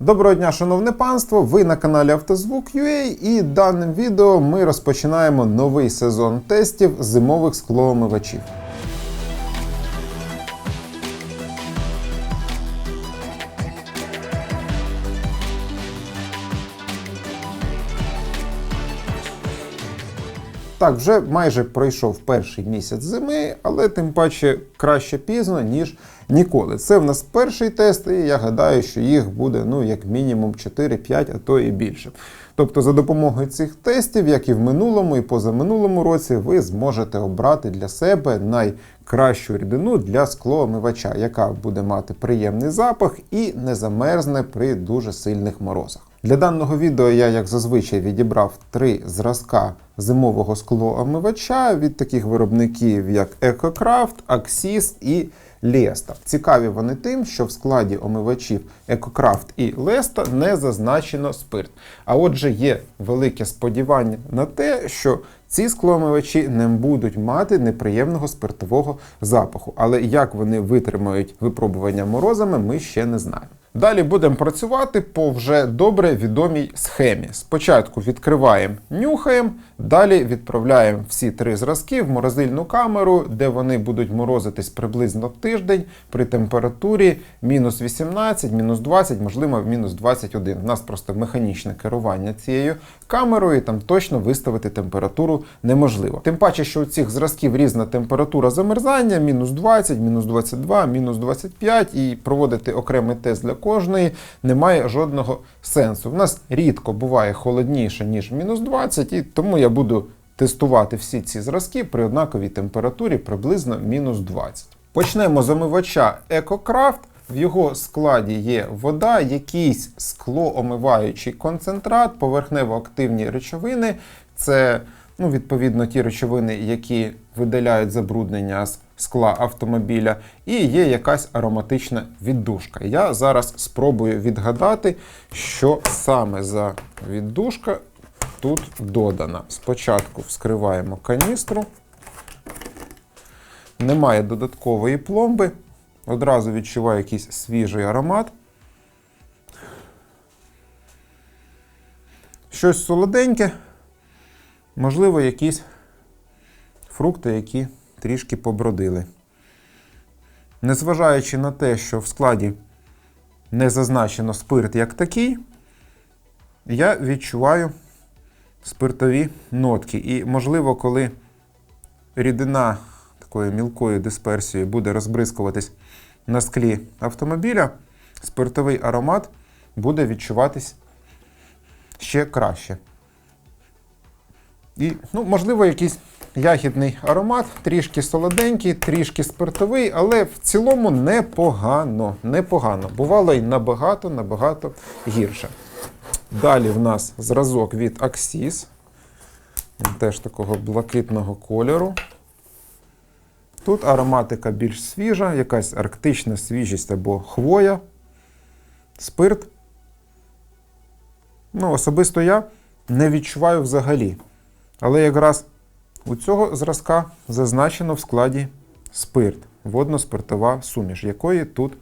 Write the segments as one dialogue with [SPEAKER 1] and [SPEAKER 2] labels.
[SPEAKER 1] Доброго дня, шановне панство! Ви на каналі Автозвук.ua і даним відео ми розпочинаємо новий сезон тестів зимових склоомивачів. Так, вже майже пройшов перший місяць зими, але тим паче краще пізно, ніж ніколи. Це в нас перший тест, і я гадаю, що їх буде ну, як мінімум 4-5, а то і більше. Тобто, за допомогою цих тестів, як і в минулому і позаминулому році, ви зможете обрати для себе найкращу рідину для склоомивача, яка буде мати приємний запах і не замерзне при дуже сильних морозах. Для даного відео я, як зазвичай, відібрав три зразка зимового склоомивача від таких виробників, як EcoCraft, Axis і Lesta. Цікаві вони тим, що в складі омивачів EcoCraft і Lesta не зазначено спирт. А отже, є велике сподівання на те, що ці склоомивачі не будуть мати неприємного спиртового запаху. Але як вони витримають випробування морозами, ми ще не знаємо. Далі будемо працювати по вже добре відомій схемі. Спочатку відкриваємо, нюхаємо, далі відправляємо всі три зразки в морозильну камеру, де вони будуть морозитись приблизно тиждень при температурі мінус 18, мінус 20, можливо, мінус 21. У нас просто механічне керування цією камерою, і там точно виставити температуру неможливо. Тим паче, що у цих зразків різна температура замерзання, мінус 20, мінус 22, мінус 25, і проводити окремий тест для кожної немає жодного сенсу. У нас рідко буває холодніше, ніж мінус 20, і тому я буду тестувати всі ці зразки при однаковій температурі приблизно мінус 20. Почнемо з омивача EcoCraft. В його складі є вода, якийсь склоомиваючий концентрат, поверхнево-активні речовини. Це ну, відповідно ті речовини, які видаляють забруднення з скла автомобіля, і є якась ароматична віддушка. Я зараз спробую відгадати, що саме за віддушка тут додана. Спочатку вскриваємо каністру. Немає додаткової пломби. Одразу відчуваю якийсь свіжий аромат. Щось солоденьке, можливо, якісь фрукти, які трішки побродили. Незважаючи на те, що в складі не зазначено спирт як такий, я відчуваю спиртові нотки. І, можливо, коли рідина такою мілкою дисперсією буде розбризкуватись на склі автомобіля, спиртовий аромат буде відчуватись ще краще. І, ну, можливо, якийсь ягідний аромат, трішки солоденький, трішки спиртовий, але в цілому непогано. непогано. Бувало й набагато, набагато гірше. Далі в нас зразок від Axis. Теж такого блакитного кольору. Тут ароматика більш свіжа, якась арктична свіжість або хвоя, спирт. Ну, особисто я не відчуваю взагалі. Але якраз у цього зразка зазначено в складі спирт, водно-спиртова суміш, якої тут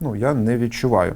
[SPEAKER 1] ну, я не відчуваю.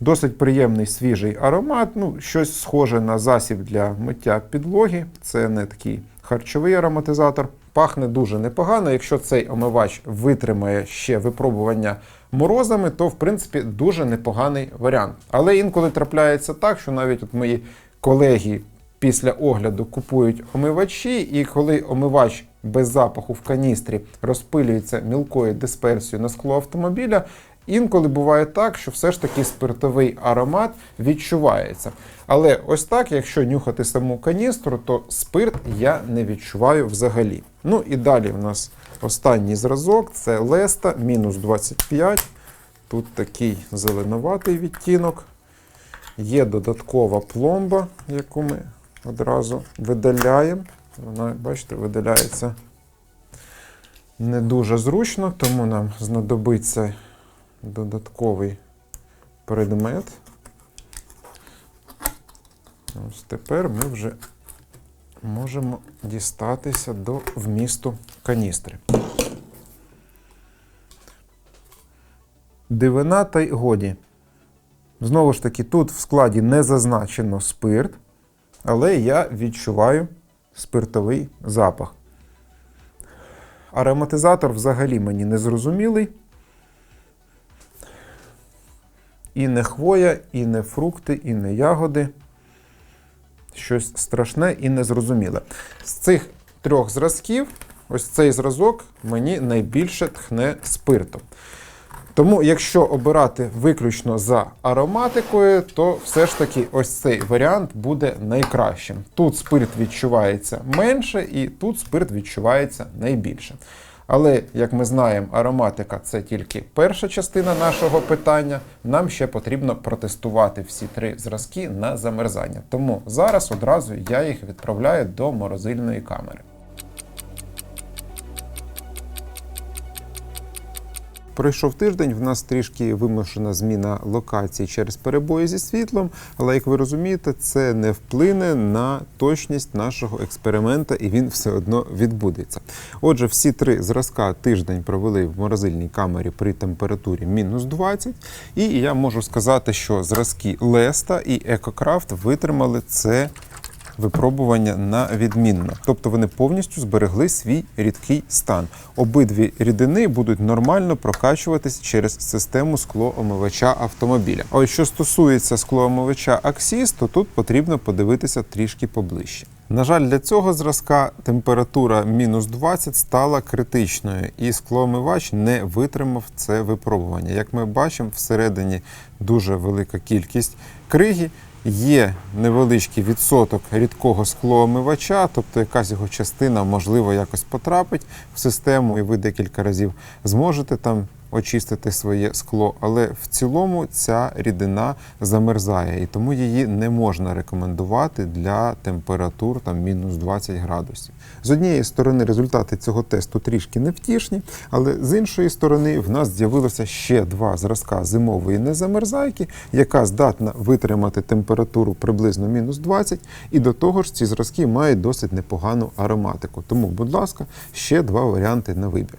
[SPEAKER 1] Досить приємний свіжий аромат, ну, щось схоже на засіб для миття підлоги. Це не такий харчовий ароматизатор. Пахне дуже непогано. Якщо цей омивач витримає ще випробування морозами, то в принципі дуже непоганий варіант. Але інколи трапляється так, що навіть от мої колеги після огляду купують омивачі, і коли омивач без запаху в каністрі розпилюється мілкою дисперсією на скло автомобіля. Інколи буває так, що все ж таки спиртовий аромат відчувається. Але ось так, якщо нюхати саму каністру, то спирт я не відчуваю взагалі. Ну і далі в нас останній зразок це Леста, мінус 25. Тут такий зеленуватий відтінок. Є додаткова пломба, яку ми одразу видаляємо. Вона, бачите, видаляється не дуже зручно, тому нам знадобиться додатковий предмет. Ось тепер ми вже можемо дістатися до вмісту каністри. Дивина та й годі. Знову ж таки, тут в складі не зазначено спирт, але я відчуваю спиртовий запах. Ароматизатор взагалі мені не зрозумілий. І не хвоя, і не фрукти, і не ягоди. Щось страшне і незрозуміле. З цих трьох зразків, ось цей зразок мені найбільше тхне спиртом. Тому, якщо обирати виключно за ароматикою, то все ж таки ось цей варіант буде найкращим. Тут спирт відчувається менше, і тут спирт відчувається найбільше. Але, як ми знаємо, ароматика це тільки перша частина нашого питання. Нам ще потрібно протестувати всі три зразки на замерзання. Тому зараз одразу я їх відправляю до морозильної камери. Пройшов тиждень, в нас трішки вимушена зміна локації через перебої зі світлом, але як ви розумієте, це не вплине на точність нашого експеримента, і він все одно відбудеться. Отже, всі три зразка тиждень провели в морозильній камері при температурі мінус 20, і я можу сказати, що зразки Леста і Екокрафт витримали це випробування на відмінно. Тобто вони повністю зберегли свій рідкий стан. Обидві рідини будуть нормально прокачуватись через систему склоомивача автомобіля. А ось що стосується склоомивача Axis, то тут потрібно подивитися трішки поближче. На жаль, для цього зразка температура мінус 20 стала критичною, і склоомивач не витримав це випробування. Як ми бачимо, всередині дуже велика кількість криги. Є невеличкий відсоток рідкого склоомивача, тобто якась його частина можливо якось потрапить в систему, і ви декілька разів зможете там очистити своє скло. Але в цілому ця рідина замерзає, і тому її не можна рекомендувати для температур там мінус 20 градусів. З однієї сторони, результати цього тесту трішки невтішні, але з іншої сторони, в нас з'явилося ще два зразка зимової незамерзайки, яка здатна витримати температуру приблизно мінус 20, і до того ж ці зразки мають досить непогану ароматику. Тому, будь ласка, ще два варіанти на вибір.